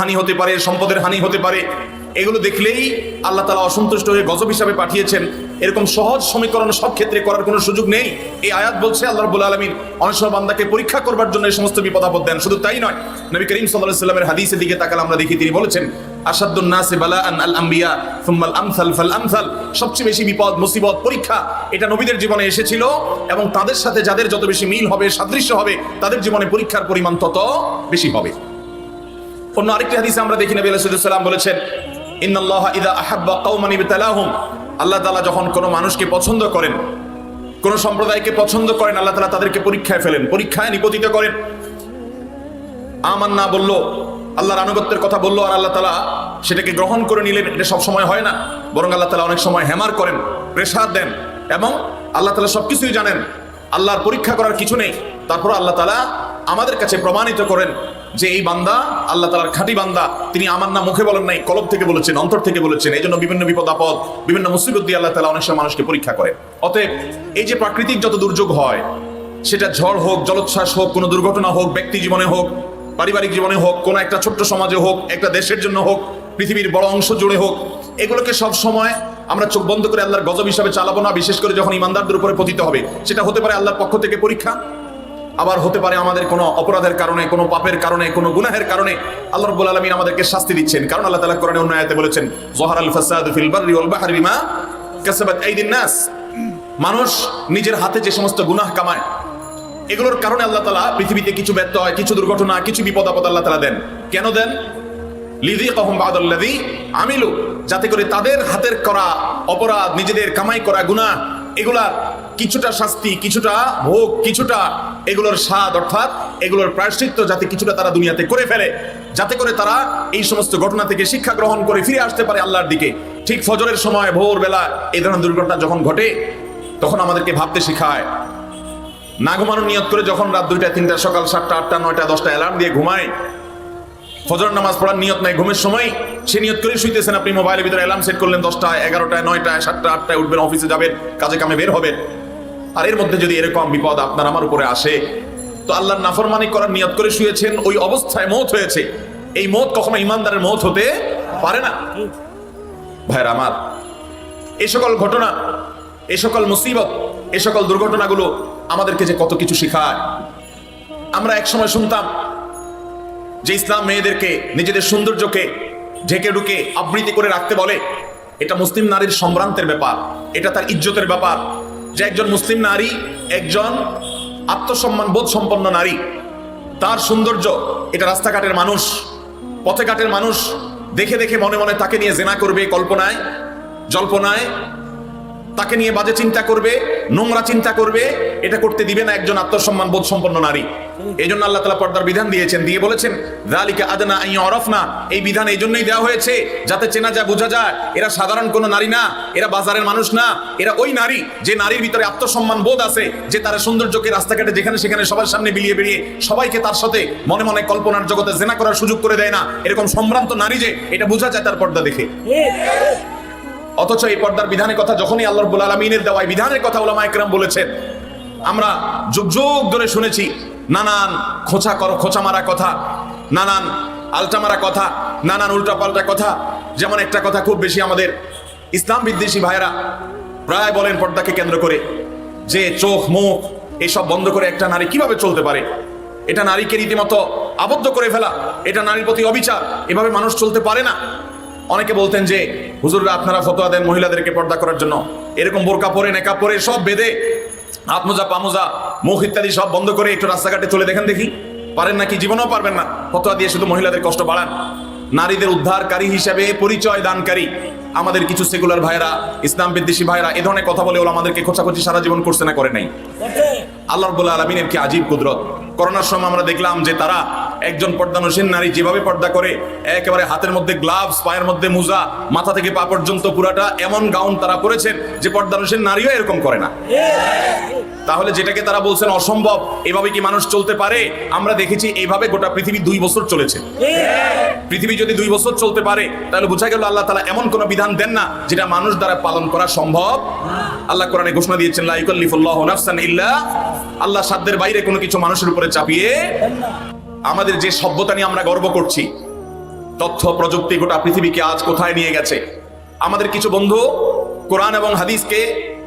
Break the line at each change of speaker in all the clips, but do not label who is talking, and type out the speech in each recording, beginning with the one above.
হানি হতে পারে, সম্পদের হানি হতে পারে, এগুলো দেখলেই আল্লাহ তালা অসন্তুষ্ট হয়ে গজব হিসাবে পাঠিয়েছেন। এরকম সহজ সমীকরণ সব ক্ষেত্রে করার কোনো সুযোগ নেই। এই আয়াত বলছে, আল্লাহ রবুল আলমিন অনেক সময় বান্দাকে পরীক্ষা করবার জন্য এই সমস্ত বিপদ আপদ দেন। শুধু তাই নয়, নবী করিম সাল্লাহ সাল্লামের হাদিসের দিকে তাকালে আমরা দেখি, তিনি বলেছেন আসাদুন নাসে বালা আন আল আম্বিয়া আমসাল আমসাল। সবচেয়ে বেশি বিপদ, মুসিবত, পরীক্ষা, এটা নবীদের জীবনে এসেছিল এবং তাদের সাথে যাদের যত বেশি মিল হবে, সাদৃশ্য হবে, তাদের জীবনে পরীক্ষার পরিমাণ তত বেশি হবে। অন্য আরেকটি হাদিসে আমরা দেখি নবী আলাইহিস সালাম বলেছেন, ইন্নাল্লাহ ইদা আহাব্বা কওমান ইবতালাহুম। আল্লাহ তাআলা যখন কোনো মানুষকে পছন্দ করেন, কোন সম্প্রদায়কে পছন্দ করেন, আল্লাহ তাআলা তাদেরকে পরীক্ষায় ফেলেন, পরীক্ষায় নিপতিত করেন। আমান্না বলল, আল্লাহর আনুগত্যের কথা বলল আর আল্লাহ তাআলা সেটাকে গ্রহণ করে নিলেন। এটা সব সময় হয় না, বরং আল্লাহ তাআলা অনেক সময় হ্যামার করেন, প্রেসার দেন এবং আল্লাহ তাআলা সবকিছুই জানেন। আল্লাহর পরীক্ষা করার কিছু নেই। তারপর আল্লাহ তাআলা আমাদের কাছে প্রমাণিত করেন যে এই বান্দা, আল্লাহ তালার খাঁটি বান্দা, তিনি আমার না মুখে বলেন নাই, কলব থেকে বলেছেন, অন্তর থেকে বলেছেন, এই জন্য বিভিন্ন বিপদ আপদ, বিভিন্ন মুসিবত দিয়ে আল্লাহ তালা অনেক সময় মানুষকে পরীক্ষা করে। অতএব এই যে প্রাকৃতিক যত দুর্যোগ হয়, সেটা ঝড় হোক, জলোচ্ছ্বাস হোক, কোনো দুর্ঘটনা হোক, ব্যক্তি জীবনে হোক, পারিবারিক জীবনে হোক, কোনো একটা ছোট্ট সমাজে হোক, একটা দেশের জন্য হোক, পৃথিবীর বড় অংশ জুড়ে হোক, এগুলোকে সব সময় আমরা চোখ বন্ধ করে আল্লাহর গজব হিসাবে চালাবো না, বিশেষ করে যখন ইমানদারদের উপরে পতিত হবে। সেটা হতে পারে আল্লাহর পক্ষ থেকে পরীক্ষা আবার হতে পারে আমাদের কোনো অপরাধের কারণে, কোনো পাপের কারণে, কোনো গুনাহের কারণে আল্লাহ রাব্বুল আলামিন আমাদেরকে শাস্তি দিচ্ছেন। কারণ আল্লাহ তাআলা কোরআনে অন্য আয়াতে বলেছেন জহারাল ফাসাদু ফিল বাররি ওয়াল বাহরি বিমা কাসাবাত আইদিন নাস। মানুষ নিজের হাতে যে সমস্ত গুনাহ কামায়, এগুলোর কারণে আল্লাহ তাআলা পৃথিবীতে কিছু ব্যর্থ হয়, কিছু দুর্ঘটনা, কিছু বিপদ আপদ আল্লাহ তাআলা দেন। কেন দেন? লিদি কহম বাদাল্লাদি আমিলু, যাতে করে তাদের হাতের করা অপরাধ, নিজেদের কামাই করা গুনাহ, এগুলার কিছুটা শাস্তি, কিছুটা ভোগ, কিছুটা এগুলোর স্বাদ অর্থাৎ এগুলোর প্রায়শ্চিত্ত যাতে কিছুটা তারা দুনিয়াতে করে ফেলে, যাতে করে তারা এই সমস্ত ঘটনা থেকে শিক্ষা গ্রহণ করে ফিরে আসতে পারে আল্লাহর দিকে। ঠিক ফজরের সময়, ভোরবেলা এই ধরনের দুর্ঘটনা যখন ঘটে, তখন আমাদেরকে ভাবতে শেখায়। না ঘুমানো নিয়ত করে যখন রাত দুইটা, তিনটা, সকাল সাতটা, আটটা, নয়টা, দশটা অ্যালার্ম দিয়ে ঘুমায় ফজর নামাজ পড়ার নিয়ত নাই, ঘুমের সময় সে নিয়ত করে শুইতেছেন আপনি, মোবাইলের ভিতরে অ্যালার্ম সেট করলেন দশটায়, এগারোটায়, নয়টায় সাতটা আটটায় উঠবেন, অফিসে যাবেন, কাজে কামে বের হবেন। আর এর মধ্যে যদি এরকম বিপদ আপনার আমার উপরে আসে, তো আল্লাহর নাফরমানি করার নিয়ত করে শুয়েছেন, ওই অবস্থায় মৌত হয়েছে। এই মত কখনো ইমানদারের মৌত হতে পারে না। ভাইয়ের আমার এই সকল ঘটনা এই সকল মুসিবত এই সকল দুর্ঘটনাগুলো আমাদেরকে যে কত কিছু শেখায়, আমরা একসময় শুনতাম যে ইসলাম মেয়েদেরকে, নিজেদের সৌন্দর্যকে ঢেকে ঢুকে আবৃত্তি করে রাখতে বলে। এটা মুসলিম নারীর সম্ভ্রান্তের ব্যাপার, এটা তার ইজ্জতের ব্যাপার। যে একজন মুসলিম নারী, একজন আত্মসম্মান বোধ সম্পন্ন নারী, তার সৌন্দর্য, এটা রাস্তাঘাটের মানুষ, পথে ঘাটের মানুষ, দেখে দেখে মনে মনে তাকে নিয়ে জেনা করবে কল্পনায়, জল্পনায় তাকে নিয়ে বাজে চিন্তা করবে, নোংরা চিন্তা করবে, এটা করতে দিবে না একজন আত্মসম্মান বোধ সম্পন্ন নারী। এই জন্য আল্লাহ তালা পর্দার বিধান দিয়েছেন, দিয়ে বলেছেন রালিকা আদনা আই অরফ না এই বিধান এই জন্যই দেওয়া হয়েছে, যাতে চেনা যায়, বোঝা যায়, এরা সাধারণ কোনো নারী না, এরা বাজারের মানুষ না, এরা ওই নারী যে নারীর ভিতরে আত্মসম্মান বোধ আছে, যে তারা সৌন্দর্যকে রাস্তাঘাটে যেখানে সেখানে সবার সামনে বিলিয়ে বেরিয়ে সবাইকে তার সাথে মনে মনে কল্পনার জগতে জেনা করার সুযোগ করে দেয় না, এরকম সম্ভ্রান্ত নারী যে, এটা বোঝা যায় তার পর্দা দেখে। অথচ এই পর্দার বিধানের কথা যখনই আল্লাহ রব্বুল আলমিনের দেওয়া বিধানের কথা ওলামা একরাম বলেছেন, আমরা যুগ যুগ ধরে শুনেছি, নানান খোঁচা কর, খোঁচা মারা কথা, নানান আলটা মারা কথা, নানান উল্টা পাল্টা কথা, যেমন একটা কথা খুব বেশি আমাদের ইসলাম বিদ্বেষী ভাইয়েরা প্রায় বলেন পর্দাকে কেন্দ্র করে, যে চোখ, মুখ, এসব বন্ধ করে একটা নারী কীভাবে চলতে পারে? এটা নারীকে রীতিমতো আবদ্ধ করে ফেলা, এটা নারীর প্রতি অবিচার, এভাবে মানুষ চলতে পারে না। অনেকে বলতেন যে, হুজুররা আপনারা ফতোয়া দেন মহিলাদেরকে পর্দা করার জন্য। এরকম বোরকা পরে, নেকা পরে, সব বেঁধে হাত মোজা পামোজা, মুখ ইত্যাদি সব বন্ধ করে একটু রাস্তাঘাটে চলে দেখেন দেখি। পারেন নাকি? জীবনেও পারবেন না। ফতোয়া দিয়ে শুধু মহিলাদের কষ্ট বাড়ান। নারীদের উদ্ধারকারী হিসেবে পরিচয় দানকারী। আমাদের কিছু সেকুলার ভাইরা ইসলাম বিদ্বেষী ভাইরা এ ধরনের কথা বলে ওরা আমাদেরকে খোঁচাখুচি সারা জীবন করছে না, করে নাই। আল্লাহ রব্বুল আলমিনের কি আজীব কুদরত। করোনার সময় আমরা দেখলাম যে তারা একজন পর্দানসীন নারী যেভাবে পর্দা করে, একেবারে হাতের মধ্যে গ্লাভস পায়ের মধ্যে মোজা, মাথা থেকে পা পর্যন্ত পুরাটা এমন গাউন তারা পরেছেন যে পর্দানসীন নারীও এরকম করে না। তাহলে যেটাকে তারা বলছেন অসম্ভব, এভাবে কি মানুষ চলতে পারে? আমরা দেখেছি এইভাবে গোটা পৃথিবী দুই বছর চলেছে। পৃথিবী যদি দুই বছর চলতে পারে, তাহলে বোঝা গেল আল্লাহ তালা এমন কোন বিধান দেন না যেটা মানুষ দ্বারা পালন করা সম্ভব। আল্লাহ কোরআনে ঘোষণা দিয়েছেন, লা ইউকাল্লিফুল্লাহু নাফসান ইল্লা, আল্লাহ সাধ্যের বাইরে কোনো কিছু মানুষের উপরে চাপিয়ে আমাদের যে সভ্যতা নিয়ে আমরা গর্ব করছি, তথ্য, প্রযুক্তি গোটা পৃথিবীকে আজ কোথায় নিয়ে গেছে? আমাদের কিছু বন্ধু কোরআন এবং হাদিসকে,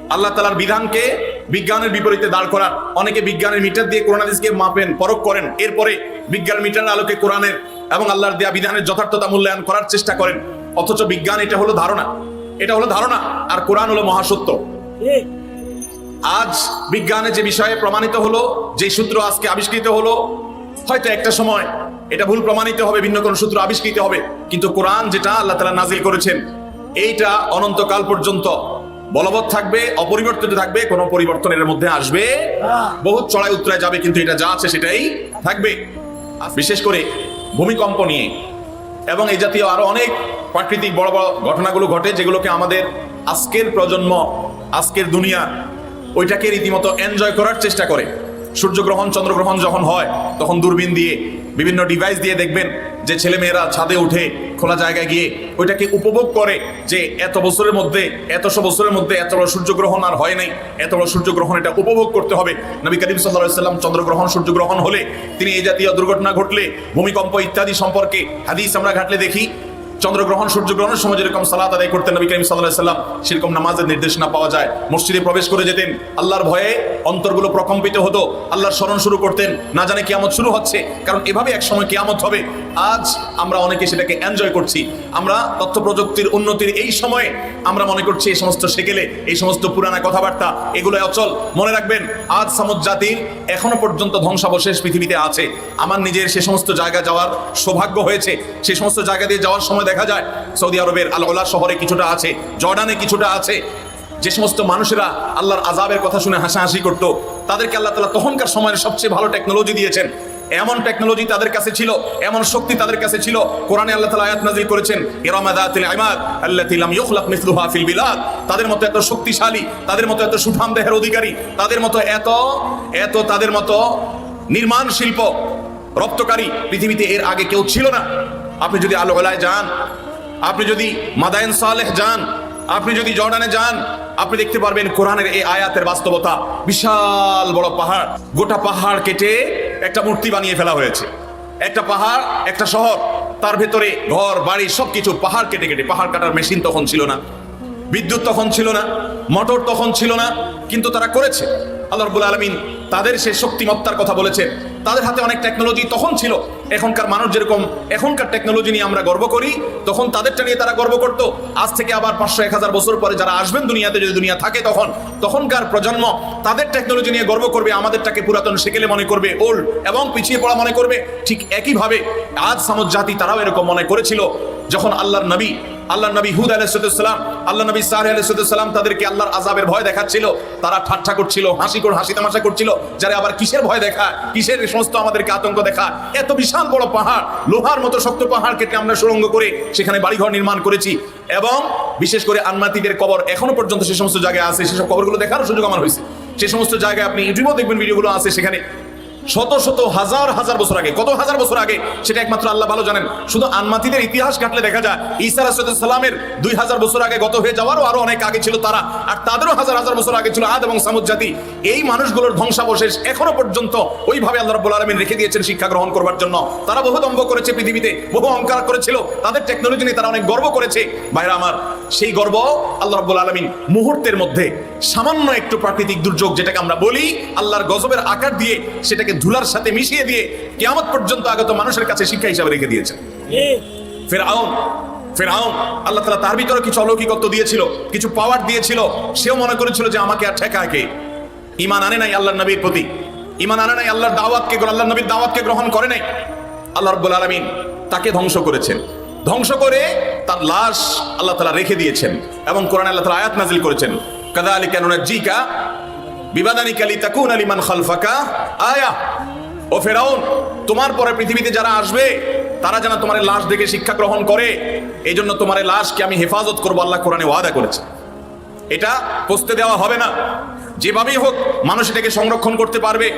আল্লাহ তালার বিধানকে বিজ্ঞানের বিপরীতে দাঁড় করার অনেকে বিজ্ঞানের মিটার দিয়ে কোরআন হাদিসকে মাপেন, পরখ করেন। এরপরে বিজ্ঞান মিটারের আলোকে কোরআনের এবং আল্লাহর দেয়া বিধানের যথার্থতা মূল্যায়ন করার চেষ্টা করেন। অথচ বিজ্ঞান এটা হলো ধারণা। এটা হলো ধারণা, আর কোরআন হলো মহাসত্য। আজ বিজ্ঞানে যে বিষয়ে প্রমাণিত হলো, যে সূত্র আজকে আবিষ্কৃত হলো হয়তো একটা সময় এটা ভুল প্রমাণিত হবে, ভিন্ন কোন সূত্র আবিষ্কৃত হবে, কিন্তু কোরআন যেটা আল্লাহ তালা নাজিল করেছেন, এইটা অনন্তকাল পর্যন্ত বলবৎ থাকবে, অপরিবর্তিত থাকবে, কোনো পরিবর্তনের মধ্যে আসবে বহুত চড়াই উত্তরায় যাবে, কিন্তু এটা যা আছে সেটাই থাকবে। বিশেষ করে ভূমিকম্প নিয়ে এবং এই জাতীয় আরও অনেক প্রাকৃতিক বড় বড় ঘটনাগুলো ঘটে, যেগুলোকে আমাদের আজকের প্রজন্ম, আজকের দুনিয়া, ওইটাকে রীতিমতো এনজয় করার চেষ্টা করে। সূর্যগ্রহণ, চন্দ্রগ্রহণ যখন হয়, তখন দূরবীন দিয়ে, বিভিন্ন ডিভাইস দিয়ে দেখবেন যে ছেলেমেয়েরা ছাদে উঠে খোলা জায়গায় গিয়ে ওইটাকে উপভোগ করে যে এত বছরের মধ্যে এতশো বছরের মধ্যে এত বড় সূর্যগ্রহণ আর হয় নাই, এত বড় সূর্যগ্রহণ এটা উপভোগ করতে হবে। নবী করিম সাল্লাহ সাল্লাম চন্দ্রগ্রহণ, সূর্যগ্রহণ হলে তিনি এই জাতীয় দুর্ঘটনা ঘটলে, ভূমিকম্প ইত্যাদি সম্পর্কে হাদিস আমরা ঘাটলে দেখি। চন্দ্রগ্রহণ সূর্যগ্রহণের সময় যেরকম সালাত আদায় করতেন নবী করিম সাল্লাহ সাল্লাম সেরকম নামাজের নির্দেশনা পাওয়া যায়। মসজিদে প্রবেশ করে যেতেন, আল্লাহর ভয়ে অন্তরগুলো প্রকম্পিত হতো, আল্লাহর স্মরণ শুরু করতেন। না জানে কিয়ামত শুরু হচ্ছে, কারণ এভাবে এক সময় কিয়ামত হবে। আজ আমরা অনেকে সেটাকে এনজয় করছি। আমরা তথ্য প্রযুক্তির উন্নতির এই সময়ে আমরা মনে করছি এই সমস্ত সেকেলে, এই সমস্ত পুরানা কথাবার্তা এগুলো অচল। মনে রাখবেন, আজ সামুদ জাতির এখনও পর্যন্ত ধ্বংসাবশেষ পৃথিবীতে আছে। আমার নিজের সে সমস্ত জায়গা যাওয়ার সৌভাগ্য হয়েছে। সে সমস্ত জায়গা দিয়ে যাওয়ার সময় দেখা যায়। সৌদি আরবের আল ওলা শহরে কিছুটা আছে, জর্ডানে কিছুটা আছে। যে সমস্ত মানুষেরা আল্লাহর আজাবের কথা শুনে হাসাহাসি করত, তাদেরকে আল্লাহ তালা তখনকার সময়ের সবচেয়ে ভালো টেকনোলজি দিয়েছেন। এমন টেকনোলজি তাদের কাছে ছিল, এমন শক্তি তাদের কাছে ছিল। কোরআনে আল্লাহ তাআলা আয়াত নাযিল করেছেন ইরামাদাতিল ইমাদ আল্লাতী লাম ইখলাক মিসলুহা ফিল বিলাদ। তাদের মতো এত শক্তিশালী, তাদের মতো এত সুঠাম দেহের অধিকারী, তাদের মতো এত এত তাদের মতো নির্মাণ শিল্প রপ্তকারী পৃথিবীতে এর আগে কেউ ছিল না। আপনি যদি আলো ওলায় যান, আপনি যদি মাদায়েন সালেহ যান, আপনি যদি জর্ডানে যান, আপনি দেখতে পারবেন কোরআনের এই আয়াতের বাস্তবতা। বিশাল বড় পাহাড়। গোটা পাহাড় কেটে একটা মূর্তি বানিয়ে ফেলা হয়েছে। একটা পাহাড়, একটা শহর, তার ভেতরে ঘর, বাড়ি, সবকিছু পাহাড় কেটে কেটে। পাহাড় কাটার মেশিন তখন ছিল না। বিদ্যুৎ তখন ছিল না। মোটর তখন ছিল না। কিন্তু তারা করেছে। আল্লাহ রবুল আলমিন তাদের সে শক্তিমত্তার কথা বলেছেন। তাদের হাতে অনেক টেকনোলজি তখন ছিল। এখনকার মানুষ যেরকম এখনকার টেকনোলজি নিয়ে আমরা গর্ব করি, তখন তাদেরটা নিয়ে তারা গর্ব করত। আজ থেকে আবার পাঁচশো, এক হাজার বছর পরে যারা আসবেন দুনিয়াতে, যদি দুনিয়া থাকে তখন, তখনকার প্রজন্ম তাদের টেকনোলজি নিয়ে গর্ব করবে, আমাদেরটাকে পুরাতন সেকেলে মনে করবে ওল্ড এবং পিছিয়ে পড়া মনে করবে। ঠিক একইভাবে আজ সামজ জাতি তারাও এরকম মনে করেছিল, যখন আল্লাহর নবী আল্লাহ নবী হুদ আলাইসালাম আল্লাহ নবী সাহ আলাইসালাম তাদেরকে আল্লাহর আজাবের ভয় দেখাচ্ছিল। তারা ঠাট্টা করছিল হাসি করে হাসি তামাশা করছিল, যারা আবার কিসের ভয় দেখা কিসের সমস্ত আমাদেরকে আতঙ্ক দেখা এত বিশাল বড় পাহাড়, লোহার মতো শক্ত পাহাড় কেটে আমরা সুরঙ্গ করে সেখানে বাড়িঘর নির্মাণ করেছি এবং বিশেষ করে আনমাতিদের কবর এখনও পর্যন্ত সে সমস্ত জায়গায় আছে। সেসব কবরগুলো দেখারও সুযোগ আমার হয়েছে। সে সমস্ত জায়গায় আপনি ইউটিউবেও দেখবেন, ভিডিওগুলো আছে সেখানে। শত শত হাজার হাজার বছর আগে, কত হাজার বছর আগে, সেটা একমাত্র আল্লাহ ভালো জানেন। শুধু আনমাতিদের ইতিহাস ঘাটলে দেখা যায়, ঈসা সালামের দুই হাজার বছর আগে গত হয়ে যাওয়ারও আরও অনেক আগে ছিল তারা, আর তাদেরও হাজার হাজার বছর আগে ছিল আদ এবং সামুদ জাতি। এই মানুষগুলোর ধ্বংসাবশেষ এখনও পর্যন্ত ওইভাবে আল্লাহ রব্বুল আলমিন রেখে দিয়েছেন শিক্ষা গ্রহণ করবার জন্য। তারা বহু দম্ভ করেছে পৃথিবীতে, বহু অহংকার করেছিল, তাদের টেকনোলজি নিয়ে তারা অনেক গর্ব করেছে। বাইরে আমার, সেই গর্ব আল্লাহ রব্বুল আলমিন মুহূর্তের মধ্যে সামান্য একটু প্রাকৃতিক দুর্যোগ যেটাকে আমরা বলি, আল্লাহর গজবের আকার দিয়ে সেটাকে ধুলার সাথে মিশিয়ে দিয়ে কেয়ামত পর্যন্ত আগত মানুষের কাছে শিক্ষা হিসাবে রেখে দিয়েছেন ফেরাউন ফেরাউন, আল্লাহ তালা তার ভিতরে কিছু অলৌকিকত্ব দিয়েছিল, কিছু পাওয়ার দিয়েছিল। সেও মনে করেছিল যে আমাকে আর ঠেকায় কে? ইমান আনে নাই আল্লাহ নবীর প্রতি। ইমান আনে নাই আল্লাহর দাওয়াতকে আল্লাহ নবীর দাওয়াতকে গ্রহণ করে নাই। আল্লাহ রব্বুল আলমিন তাকে ধ্বংস করেছেন। ধ্বংস করে তার লাশ আল্লাহ তালা রেখে দিয়েছেন এবং কোরআন আল্লাহ তালা আয়াত নাজিল করেছেন। কাদা আলী কেন জিকা বিবাদানি তাকুন আলিমান খালফাকা। আয়া, ও ফেরাউন, তোমার পরে পৃথিবীতে যারা আসবে, তারা যেন তোমার লাশ দেখে শিক্ষা গ্রহণ করে। এই জন্য তোমার লাশকে আমি হেফাজত করব, আল্লাহ কোরআনে ওয়াদা করেছে। এটা পচতে দেওয়া হবে না। যেভাবেই হোক, মানুষ এটাকে সংরক্ষণ করতে পারবে।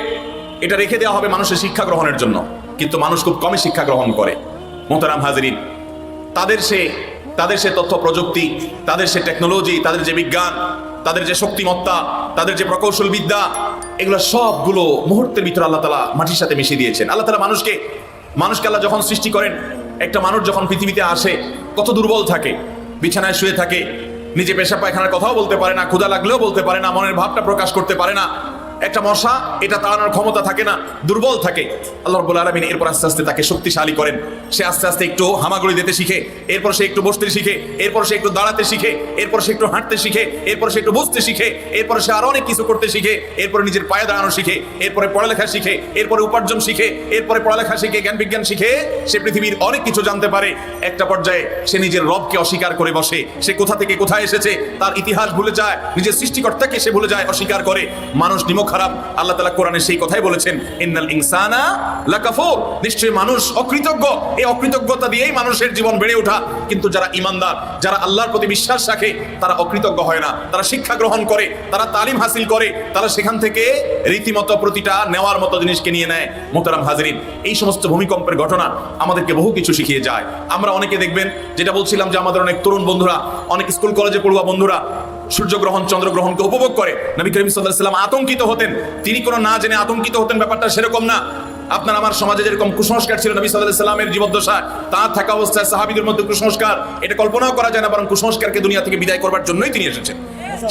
এটা রেখে দেওয়া হবে মানুষের শিক্ষা গ্রহণের জন্য। কিন্তু মানুষ খুব কমই শিক্ষা গ্রহণ করে। মোহতারাম হাজরিন, তাদের সে তাদের সে তথ্য প্রযুক্তি, তাদের সে টেকনোলজি, তাদের যে বিজ্ঞান তাদের যে শক্তিমত্তা, তাদের যে প্রকৌশল বিদ্যা এগুলো সবগুলো মুহূর্তের ভিতরে আল্লাহ তালা মাটির সাথে মিশিয়ে দিয়েছেন। আল্লাহ তালা মানুষকে মানুষকে আল্লাহ যখন সৃষ্টি করেন, একটা মানুষ যখন পৃথিবীতে আসে, কত দুর্বল থাকে, বিছানায় শুয়ে থাকে, নিজে পেশা পায়খানার কথাও বলতে পারে না ক্ষুদা লাগলেও বলতে পারে না, মনের ভাবটা প্রকাশ করতে পারে না একটা মশা, এটা তাড়ানোর ক্ষমতা থাকে না, দুর্বল থাকে। আল্লাহ রব্বুল আলমিন এরপর আস্তে আস্তে তাকে শক্তিশালী করেন। সে আস্তে আস্তে একটু হামাগুড়ি দিতে শিখে, এরপর সে একটু বসতে শিখে, এরপর সে একটু দাঁড়াতে শিখে, এরপর সে একটু হাঁটতে শিখে, এরপর সে একটু বুঝতে শিখে, এরপর সে আরও অনেক কিছু করতে শিখে, এরপরে নিজের পায়ে দাঁড়ানো শিখে, এরপরে পড়ালেখা শিখে, এরপরে উপার্জন শিখে, এরপরে পড়ালেখা শিখে, জ্ঞান বিজ্ঞান শিখে, সে পৃথিবীর অনেক কিছু জানতে পারে। একটা পর্যায়ে সে নিজের রবকে অস্বীকার করে বসে। সে কোথা থেকে কোথায় এসেছে, তার ইতিহাস ভুলে যায়, নিজের সৃষ্টিকর্তাকে সে ভুলে যায়, অস্বীকার করে। মানুষ নিমক খারাপ, আল্লাহ তালা কোরআনে সেই কথাই বলেছেন, ইন্নাল ইনসানা লাকাফুর। নিশ্চয়ই মানুষ অকৃতজ্ঞ। এই অকৃতজ্ঞতা দিয়েই মানুষের জীবন বেড়ে ওঠা। কিন্তু যারা ইমানদার যারা আল্লাহর প্রতি বিশ্বাস রাখে, তারা অকৃতজ্ঞ হয় না। তারা শিক্ষা গ্রহণ করে, তারা তালিম হাসিল করে, তারা সেখান থেকে রীতিমতো প্রতিটা নেওয়ার মতো জিনিসকে নিয়ে নেয়। মোতারাম হাজরিন, এই সমস্ত ভূমিকম্পের ঘটনা আমাদেরকে বহু কিছু শিখিয়ে যায়। আমরা অনেকে দেখবেন, যেটা বলছিলাম যে আমাদের অনেক তরুণ বন্ধুরা, অনেক স্কুল কলেজে পড়ুয়া বন্ধুরা সূর্যগ্রহণ চন্দ্রগ্রহণকে উপভোগ করে। নবী করিম সাল্লাহ সাল্লাম আতঙ্কিত হতেন। তিনি কোনো না জেনে আতঙ্কিত হতেন, ব্যাপারটা সেরকম না। আপনার আমার সমাজে যেরকম কুসংস্কার ছিল নবী সাল্লাহ সাল্লামের জীবদ্দশায় তার থাকা অবস্থায় সাহাবিদের মধ্যে কুসংস্কার, এটা কল্পনাও করা যায় না, বরং কুসংস্কারকে দুনিয়া থেকে বিদায় করবার জন্যই তিনি এসেছেন।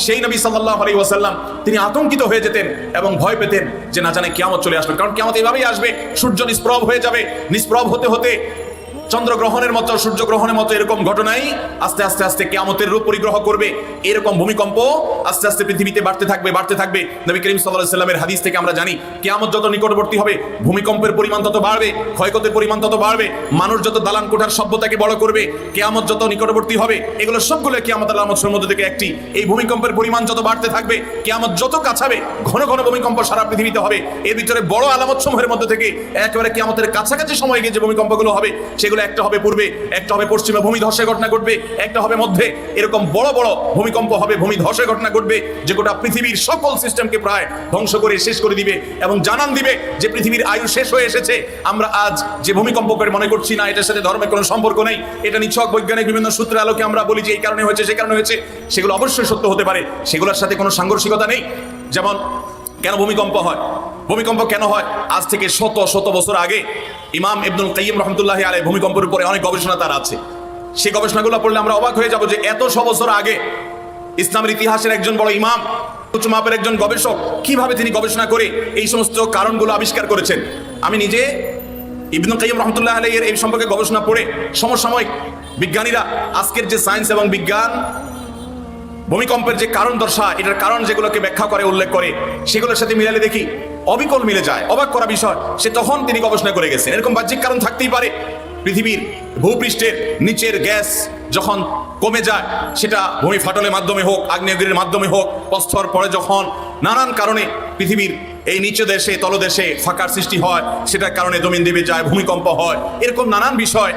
সেই নবী সাল্লাহ আলী ওয়াসাল্লাম, তিনি আতঙ্কিত হয়ে যেতেন এবং ভয় পেতেন যে না জানে কিয়ামত চলে আসবে। কারণ কিয়ামত এইভাবেই আসবে, সূর্য নিষ্প্রভ হয়ে যাবে। নিষ্প্রভ হতে হতে চন্দ্রগ্রহণের মতো, সূর্যগ্রহণের মতো এরকম ঘটনাই আস্তে আস্তে আস্তে কেয়ামতের রূপ পরিগ্রহ করবে। এরকম ভূমিকম্প আস্তে আস্তে পৃথিবীতে বাড়তে থাকবে বাড়তে থাকবে। নবী করিম সাল্লাহ সাল্লামের হাদিস থেকে আমরা জানি, কেয়ামত যত নিকটবর্তী হবে, ভূমিকম্পের পরিমাণ তত বাড়বে, ক্ষয়ক্ষতির পরিমাণ তত বাড়বে, মানুষ যত দালান কোঠার সভ্যতাকে বড় করবে, কেয়ামত যত নিকটবর্তী হবে, এগুলো সবগুলো কেয়ামত আলামতের মধ্যে থেকে একটি। এই ভূমিকম্পের পরিমাণ যত বাড়তে থাকবে, কেয়ামত যত কাছাবে, ঘন ঘন ভূমিকম্প সারা পৃথিবীতে হবে। এর ভিতরে বড় আলামত সমূহের মধ্যে থেকে একেবারে কেয়ামতের কাছাকাছি সময় গিয়ে যে ভূমিকম্পগুলো হবে, সেগুলো একটা হবে পূর্বে, একটা হবে পশ্চিমে ভূমি ধসের ঘটনা ঘটবে, একটা হবে মধ্যে। এরকম বড় বড় ভূমিকম্প হবে, ভূমি ধসের ঘটনা ঘটবে, যে গোটা পৃথিবীর সকল সিস্টেমকে প্রায় ধ্বংস করে শেষ করে দিবে এবং জানান দিবে যে পৃথিবীর আয়ু শেষ হয়ে এসেছে। আমরা আজ যে ভূমিকম্প করে মনে করছি না, এটার সাথে ধর্মের কোনো সম্পর্ক নেই। এটা নিছক বৈজ্ঞানিক বিভিন্ন সূত্রের আলোকে আমরা বলি যে এই কারণে হয়েছে সেই কারণে হয়েছে। সেগুলো অবশ্যই সত্য হতে পারে। সেগুলোর সাথে কোনো সাংঘর্ষিকতা নেই। যেমন, কেন ভূমিকম্প হয়? ভূমিকম্প কেন হয়? আজ থেকে শত শত বছর আগে ইমাম ইবনুল কাইয়িম রহমতুল্লাহ আলাই ভূমিকম্পের উপরে অনেক গবেষণা তার আছে। সেই গবেষণাগুলো পড়লে আমরা অবাক হয়ে যাব যে এত শ বছর আগে ইসলামের ইতিহাসের একজন বড় ইমাম, উচ্চ মাপের একজন গবেষক কীভাবে তিনি গবেষণা করে এই সমস্ত কারণগুলো আবিষ্কার করেছেন? আমি নিজে ইবনুল কাইয়িম রহমতুল্লাহ এর এই সম্পর্কে গবেষণা পড়ে সমসাময়িক বিজ্ঞানীরা আজকের যে সায়েন্স এবং বিজ্ঞান, ভূমিকম্পের যে কারণ দর্শা এটার কারণ যেগুলোকে ব্যাখ্যা করে, উল্লেখ করে, সেগুলোর সাথে মিলালে দেখি অবিকল মিলে যায়, অবাক করা বিষয়। সে তখন তিনি গবেষণা করে গেছেন। এরকম বাহ্যিক কারণ থাকতেই পারে। পৃথিবীর ভূপৃষ্ঠের নিচের গ্যাস যখন কমে যায়, সেটা ভূমি ফাটলের মাধ্যমে হোক, আগ্নেয়গিরির মাধ্যমে হোক প্রস্তর পরে যখন নানান কারণে পৃথিবীর এই নিচু দেশে তলদেশে ফাঁকার সৃষ্টি হয়, সেটার কারণে জমিন দেবে যায়, ভূমিকম্প হয়, এরকম নানান বিষয়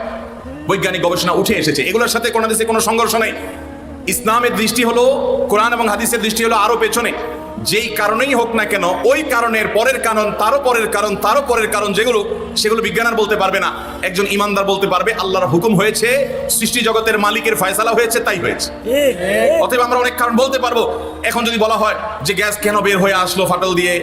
বৈজ্ঞানিক গবেষণা উঠে এসেছে। এগুলোর সাথে কোনো দেশে কোনো সংঘর্ষ নেই। ইসলামের দৃষ্টি হলো, কোরআন এবং হাদিসের দৃষ্টি হলো আরও পেছনে। যেই কারণেই হোক না কেন, ওই কারণের পরের কারণ, তারও পরের কারণ, তারও পরের কারণ যেগুলো, সেগুলো বিজ্ঞান আর বলতে পারবে না। একজন ইমানদার বলতে পারবে, আল্লাহর হুকুম হয়েছে, সৃষ্টি জগতের মালিকের ফয়সালা হয়েছে, তাই হয়েছে। অতএব আমরা অনেক কারণ বলতে পারব। এখন যদি বলা হয় যে গ্যাস কেন বের হয়ে আসলো ফাটল দিয়ে